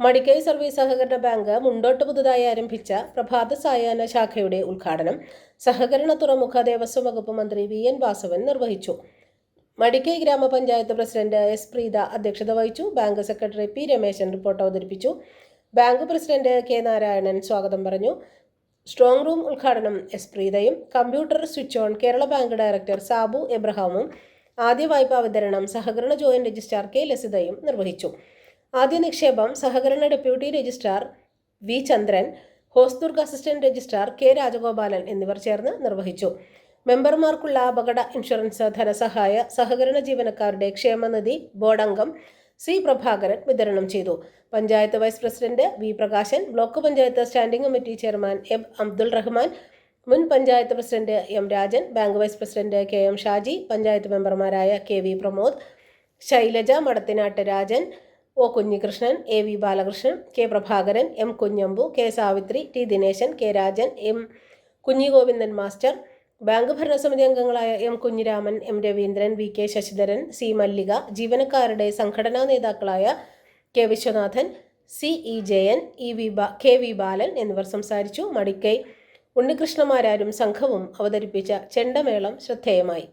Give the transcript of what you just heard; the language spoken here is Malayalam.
മടിക്കൈ സർവീസ് സഹകരണ ബാങ്ക് മുണ്ടോട്ട് പുതുതായി ആരംഭിച്ച പ്രഭാത സായാഹ്ന ശാഖയുടെ ഉദ്ഘാടനം സഹകരണ തുറമുഖ ദേവസ്വം വകുപ്പ് മന്ത്രി വി എൻ വാസവൻ നിർവഹിച്ചു. മടിക്കൈ ഗ്രാമപഞ്ചായത്ത് പ്രസിഡന്റ് എസ് പ്രീത അധ്യക്ഷത വഹിച്ചു. Bank secretary P Rameshan report അവതരിപ്പിച്ചു. ബാങ്ക് പ്രസിഡന്റ് കെ നാരായണൻ സ്വാഗതം പറഞ്ഞു. സ്ട്രോങ് റൂം ഉദ്ഘാടനം S പ്രീതയും computer switch on Kerala bank director Sabu എബ്രഹാമും ആദ്യ വായ്പാ വിതരണം സഹകരണ ജോയിന്റ് രജിസ്ട്രാർ കെ ലസിതയും നിർവഹിച്ചു. ആദ്യ നിക്ഷേപം സഹകരണ deputy registrar V Chandran Hosdurg assistant registrar K Rajagopalan എന്നിവർ ചേർന്ന് നിർവഹിച്ചു. മെമ്പർമാർക്കുള്ള അപകട ഇൻഷുറൻസ് ധനസഹായ സഹകരണ ജീവനക്കാരുടെ ക്ഷേമനിധി ബോർഡംഗം സി പ്രഭാകരൻ വിതരണം ചെയ്തു. Panchayat vice president V Prakashan block panchayat standing committee chairman M Abdul Rahman മുൻ panchayat president M Rajan bank vice president K M Shaji panchayat മെമ്പർമാരായ K V Pramod Shailaja Madathinattu Rajan O Kunhikrishnan A V Balakrishnan K Prabhakaran M Kunhambu K Savithri T Dineshan K Rajan M Kunhigovindan master bank ഭരണസമിതി അംഗങ്ങളായ M Kunhiraman M Raveendran V K Sasidharan C Mallika ജീവനക്കാരുടെ സംഘടനാ നേതാക്കളായ K Viswanathan C E Jayan E V ബാ കെ വി ബാലൻ എന്നിവർ സംസാരിച്ചു. മടിക്കൈ ഉണ്ണികൃഷ്ണമാരാരും സംഘവും അവതരിപ്പിച്ച ചെണ്ടമേളം ശ്രദ്ധേയമായി.